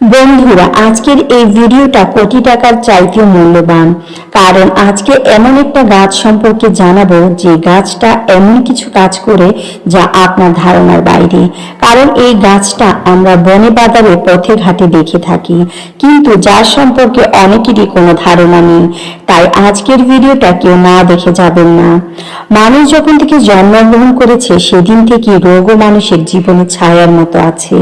বন্ধুরা, আজকের এই ভিডিওটা কোটি টাকার চাইতেও মূল্যবান। কারণ আজকে এমন একটা গাছ সম্পর্কে জানাব, যে গাছটা এমন কিছু কাজ করে যা আপনার ধারণার বাইরে। কারণ এই গাছটা আমরা বনে বাজারে পথে ঘাটে দেখে থাকি। কিন্তু যার সম্পর্কে অনেকেরই কোনো ধারণা নেই, তাই আজকের ভিডিওটা কেউ না দেখে যাবেন না। মানুষ যখন থেকে জন্মগ্রহণ করেছে, সেদিন থেকে রোগও মানুষের জীবনে ছায়ার মতো আছে।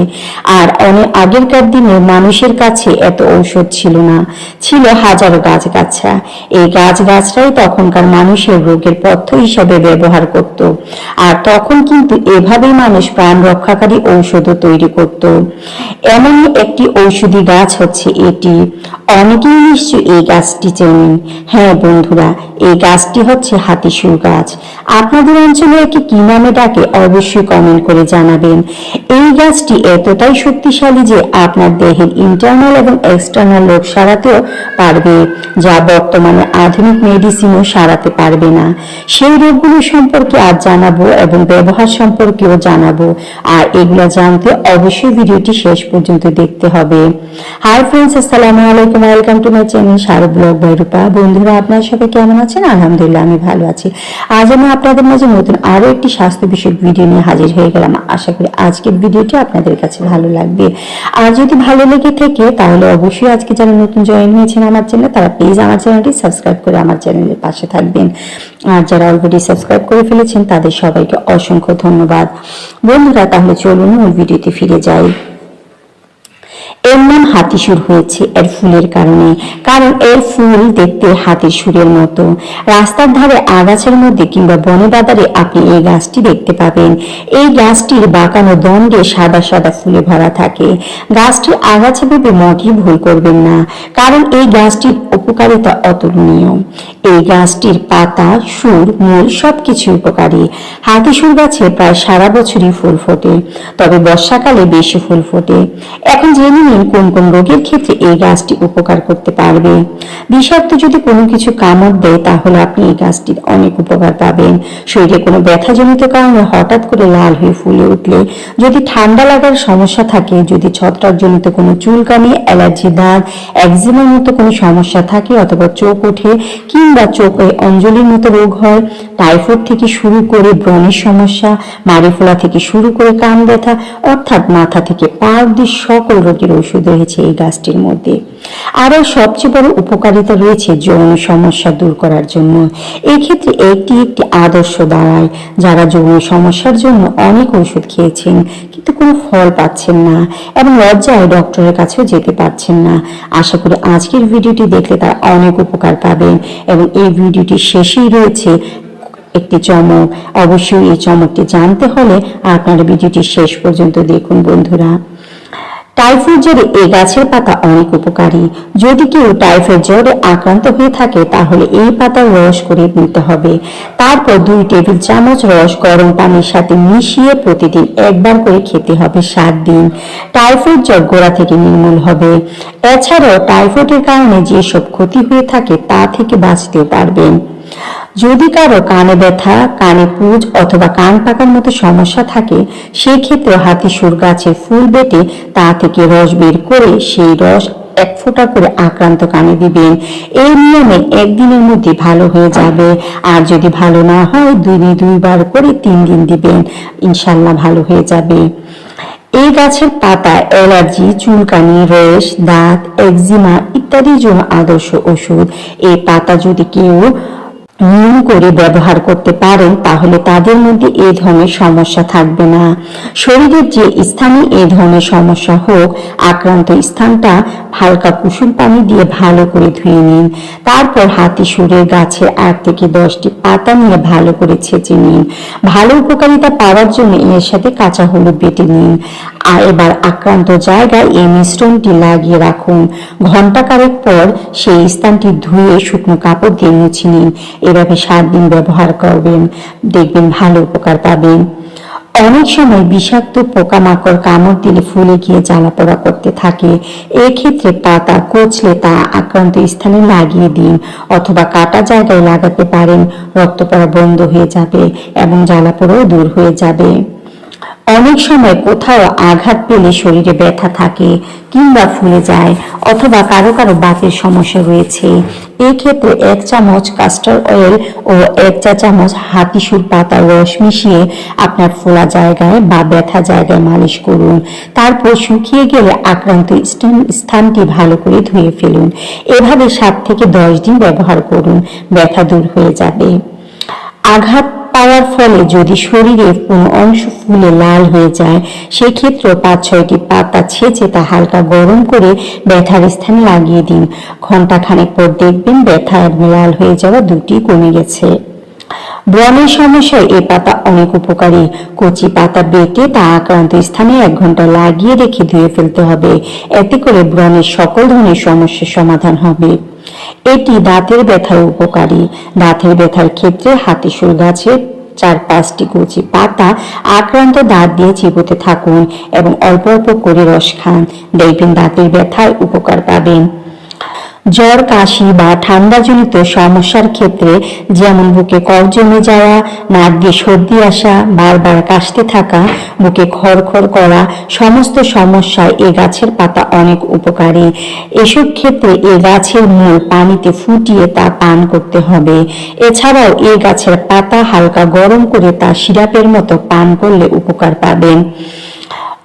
আর অনেক আগেরকার দিনে মানুষের কাছে এত ঔষধ ছিল না, ছিল হাজারো গাছগাছরা এই গাছগাছরাই তখনকার মানুষের রোগের পথ্য হিসাবে ব্যবহার করত। আর তখন কিন্তু এভাবেই মানুষ প্রাণ রক্ষাকারী ঔষধও তৈরি করত। এমনই একটি ঔষধি গাছ হচ্ছে এটি। অনেকেই নিশ্চয়ই এই গাছটি চেনেন। হ্যাঁ বন্ধুরা, এই গাছটি হচ্ছে হাতিসুর গাছ। আপনাদের অঞ্চলে একে কি নামে ডাকে অবশ্যই কমেন্ট করে জানাবেন। এই গাছটি এতটাই শক্তিশালী যে আপনার দেহের ইন্টারনাল এবং এক্সটার্নাল রোগ সারাতেও পারবে, যা বর্তমানে আধুনিক মেডিসিনও সারাতে পারবে না। সেই রোগগুলো সম্পর্কে আজ জানাব এবং ব্যবহার সম্পর্কেও জানাব। আর এগুলো জানতে অবশ্যই ভিডিওটি শেষ পর্যন্ত দেখতে হবে। হাই ফ্রেন্ডস আসসালামু আলাইকুম। Welcome to my channel Sharu blog বাইরূপা বন্ধুরা, আপনারা সবাই কেমন আছেন? আলহামদুলিল্লাহ, আমি ভালো আছি। আজ আমি আপনাদের মাঝে নতুন আরও একটি স্বাস্থ্য বিষয়ক ভিডিও নিয়ে হাজির হয়ে গেলাম। আশা করি আজকের ভিডিওটি আপনাদের কাছে ভালো লাগবে। আর যদি ভালো লেগে থাকে, তাহলে অবশ্যই আজকে যারা নতুন জয়েন হয়েছেন আমার চ্যানেলে তারা প্লিজ আমার চ্যানেলটি সাবস্ক্রাইব করে আমার চ্যানেলের পাশে থাকবেন। আর যারা অলরেডি সাবস্ক্রাইব করে ফেলেছেন, তাদের সবাইকে অসংখ্য ধন্যবাদ। বন্ধুরা, তাহলে চলুন মূল ভিডিওতে ফিরে যাই। এর নাম হাতি সুর হয়েছে এর ফুলের কারণে, কারণ এর ফুল দেখতে হাতির সুরের মতো। রাস্তার ধারে আগাছার মধ্যে কিংবা বনে বাজারে আপনি এই গাছটি দেখতে পাবেন। এই গাছটির বাঁকানো দণ্ডে সাদা সাদা ফুলে ভরা থাকে। গাছটির আগাছা ভেবে মোটেই ভুল করবেন না, কারণ এই গাছটির উপকারিতা অতুলনীয়। এই গাছটির পাতা, সুর, মূল সবকিছু উপকারী। হাতিসুর গাছে প্রায় সারা বছরই ফুল ফোটে, তবে বর্ষাকালে বেশি ফুল ফোটে। এখন জেনে নিন কোন কোন রোগের ক্ষেত্রে এই গাছটি উপকার করতে পারবে? বিষাক্ত যদি কোনো কিছু কামড় দেয়, তাহলে আপনি এই গাছটির অনেক উপকার পাবেন। শরীরে কোনো ব্যথাজনিত কারণে হঠাৎ করে লাল হয়ে ফুলে উঠলে, যদি ঠান্ডা লাগার সমস্যা থাকে, যদি ছত্রাকজনিত কোনো চুলকানি অ্যালার্জি, দাগ একজিমার মতো কোনো সমস্যা থাকে অথবা চোখ ওঠে কিংবা চোখে অঞ্জলির মতো রোগ হয়, টাইফয়েড থেকে শুরু করে ব্রণের সমস্যা মারি ফোলা থেকে শুরু করে কান ব্যথা, অর্থাৎ মাথা থেকে পা অব্দি সকল রোগের ওষুধ রয়েছে এই গাছটির মধ্যে। আরও সবচেয়ে বড় উপকারিতা রয়েছে যৌন সমস্যা দূর করার জন্য। এই ক্ষেত্রে এটি একটি আদর্শ দাঁড়ায় যারা যৌন সমস্যার জন্য অনেক ওষুধ খেয়েছেন, কিন্তু কোনো ফল পাচ্ছেন না এবং লজ্জায় ডক্টরের কাছেও যেতে পারছেন না। আশা করি আজকের ভিডিওটি দেখলে তারা অনেক উপকার পাবেন এবং এই ভিডিওটি শেষেই রয়েছে একটি চমক। অবশ্যই এই চমকটি জানতে হলে আপনারা ভিডিওটি শেষ পর্যন্ত দেখুন, বন্ধুরা। টাইফয়েড জ্বরে এই গাছের পাতা অনেক উপকারী। যদি কেউ টাইফয়েড জ্বরে আক্রান্ত হয়ে থাকে, তাহলে এই পাতার রস করে নিতে হবে। তারপর দুই টেবিল চামচ রস গরম পানির সাথে মিশিয়ে প্রতিদিন একবার করে খেতে হবে সাত দিন। টাইফয়েড জ্বর গোড়া থেকে নির্মূল হবে। এছাড়াও টাইফয়েডের কারণে যেসব ক্ষতি হয়ে থাকে, তা থেকে বাঁচতে পারবেন। যদি কারও কানে ব্যথা, কানে পুজ অথবা কান পাকার মতো সমস্যা থাকে সেই ক্ষেত্রে হাতি সুর গাছের ফুল বেটে তা থেকে রস বের করে সেই রস এক ফোঁটা করে আক্রান্ত কানে দিবেন। এই নিয়মে একদিনের মধ্যে ভালো হয়ে যাবে। আর যদি ভালো না হয়, দিনে দুইবার করে তিন দিন দিবেন। ইনশাল্লাহ ভালো হয়ে যাবে। এই গাছের পাতা অ্যালার্জি, চুলকানি, রেশ, দাঁত, একজিমা ইত্যাদির জন্য আদর্শ ওষুধ। এই পাতা যদি কেউ নিয়ম করে ব্যবহার করতে পারেন, তাহলে তাদের মধ্যে এই ধরনের সমস্যা থাকবে না। শরীরের যে স্থানে এই ধরনের সমস্যা হোক, আক্রান্ত স্থানটা হালকা কুসুম পানি দিয়ে ভালো করে ধুয়ে নিন। তারপর হাতি সুরের গাছের আট থেকে দশটি পাতা নিয়ে ভালো করে ছেঁচে নিন। ভালো উপকারিতা পাওয়ার জন্য এর সাথে কাঁচা হলুদ বেটে নিন। আর এবার আক্রান্ত জায়গায় এই মিশ্রণটি লাগিয়ে রাখুন। ঘণ্টা কারেক পর সেই স্থানটি ধুয়ে শুকনো কাপড় দিয়ে মুছে নিন। এভাবে সাত দিন ব্যবহার করবেন, দেখবেন ভালো উপকার পাবেন। অনেক সময় বিষাক্ত পোকামাকড় কামড় দিলে ফুলে গিয়ে জ্বালাপোড়া করতে থাকে। এক্ষেত্রে পাতা কচলে তা আক্রান্ত স্থানে লাগিয়ে দিন অথবা কাটা জায়গায় লাগাতে পারেন। রক্ত পড়া বন্ধ হয়ে যাবে এবং জ্বালাপোড়াও দূর হয়ে যাবে। অনেক সময় কোথাও আঘাত পেলে শরীরে ব্যথা থাকে কিংবা ফুলে যায় অথবা কারও কারও বাতের সমস্যা রয়েছে। এই ক্ষেত্রে এক চামচ কাস্টার অয়েল ও এক চা চামচ হাতিসুর পাতার রস মিশিয়ে আপনার ফোলা জায়গায় বা ব্যথা জায়গায় মালিশ করুন। তারপর শুকিয়ে গেলে আক্রান্ত স্থান- স্থানটি ভালো করে ধুয়ে ফেলুন। এভাবে সাত থেকে দশ দিন ব্যবহার করুন। ব্যথা দূর হয়ে যাবে। আঘাত পাওয়ার ফলে যদি শরীরের কোনো অংশ ফুলে লাল হয়ে যায় সেক্ষেত্রে পাঁচ ছয়টি পাতা ছেঁচে তা হালকা গরম করে ব্যথার স্থানে লাগিয়ে দিন। ঘণ্টা খানেক পর দেখবেন ব্যথা লাল হয়ে যাওয়া দুটি কমে গেছে। ব্রণের সমস্যায় এ পাতা অনেক উপকারী। কচি পাতা বেটে তা আক্রান্ত স্থানে এক ঘণ্টা লাগিয়ে রেখে ধুয়ে ফেলতে হবে। এতে করে ব্রণের সকল ধরনের সমস্যার সমাধান হবে। এটি দাঁতের ব্যথায় উপকারী। দাঁতের ব্যথার ক্ষেত্রে হাতিশুল গাছের চার পাঁচটি কুচি পাতা আক্রান্ত দাঁত দিয়ে চিবোতে থাকুন এবং অল্প অল্প করে রস খান। দেখবেন দাঁতের ব্যথায় উপকার পাবেন। জ্বর, কাশি বা ঠান্ডাজনিত সমস্যার ক্ষেত্রে যেমন বুকে কফ জমে যাওয়া, নাক দিয়ে সর্দি আসা, বারবার কাশতে থাকা, বুকে খড়খড় করা, সমস্ত সমস্যায় এ গাছের পাতা অনেক উপকারী। এসব ক্ষেত্রে এ গাছের মূল পানিতে ফুটিয়ে তা পান করতে হবে। এছাড়াও এ গাছের পাতা হালকা গরম করে তা সিরাপের মতো পান করলে উপকার পাবেন।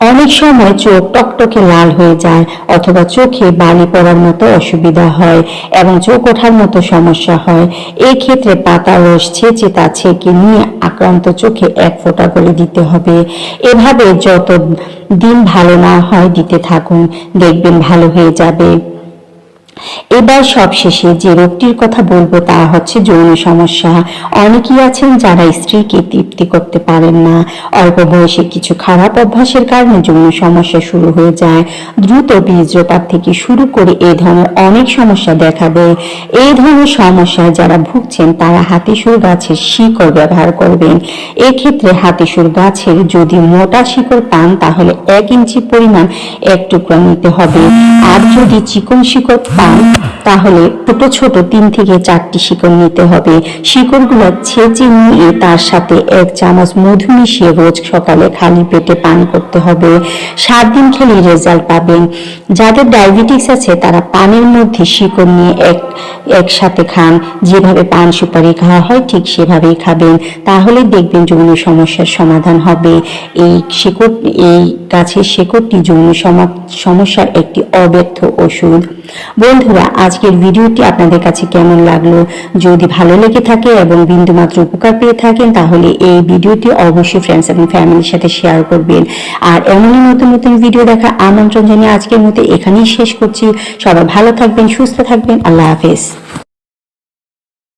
অনেক সময় চোখ টকটকে লাল হয়ে যায় অথবা চোখে বালি পড়ার মতো অসুবিধা হয় এবং চোখ ওঠার মতো সমস্যা হয়। এই ক্ষেত্রে পাতা রস ছেঁচে তা ছেঁকে নিয়ে আক্রান্ত চোখে এক ফোঁটা করে দিতে হবে। এভাবে যত দিন ভালো না হয় দিতে থাকুন। দেখবেন ভালো হয়ে যাবে। এবার সবশেষে যে রোগটির কথা বলব তা হচ্ছে যৌন সমস্যা। অনেকেই আছেন যারা স্ত্রীকে তৃপ্তি করতে পারেন না। অল্প বয়সে কিছু খারাপ অভ্যাসের কারণে যৌন সমস্যা শুরু হয়ে যায়। দ্রুত বীর্যপাত থেকে শুরু করে এই ধরনের অনেক সমস্যা দেখা দেয়। এই ধরনের সমস্যায় যারা ভুগছেন, তারা হাতিসুর গাছের শিকড় ব্যবহার করবেন। এক্ষেত্রে হাতিসুর গাছের যদি মোটা শিকড় পান, তাহলে এক ইঞ্চি পরিমাণ এক টুকরা নিতে হবে। আর যদি চিকন শিকড় পান তাহলে ছোট তিন থেকে চারটি শিকড় নিতে হবে। শিকড়গুলো ছেঁচে নিয়ে তার সাথে এক চামচ মধু মিশিয়ে রোজ সকালে খালি পেটে পান করতে হবে। সাত দিন খেলে রেজাল্ট পাবেন। যাদের ডায়াবেটিস আছে, তারা পানের মধ্যে শিকড় নিয়ে এক, একসাথে খান। যেভাবে পান সুপারি খাওয়া হয়, ঠিক সেভাবেই খাবেন। তাহলে দেখবেন যৌন সমস্যার সমাধান হবে। এই শিকড়, এই গাছের শিকড়টি যৌন সমা- সমস্যার একটি অব্যর্থ ওষুধ। বন্ধুরা, আজকের ভিডিওটি আপনাদের কাছে কেমন লাগল? যদি ভালো লেগে থাকে এবং বিন্দুমাত্র উপকার পেয়ে থাকেন, তাহলে এই ভিডিওটি অবশ্যই ফ্রেন্ডস এবং ফ্যামিলির সাথে শেয়ার করবেন। আর এমনই নতুন নতুন ভিডিও দেখা আমন্ত্রণ জানিয়ে আজকের মতো এখানেই শেষ করছি। সবাই ভালো থাকবেন, সুস্থ থাকবেন। আল্লাহ হাফেজ।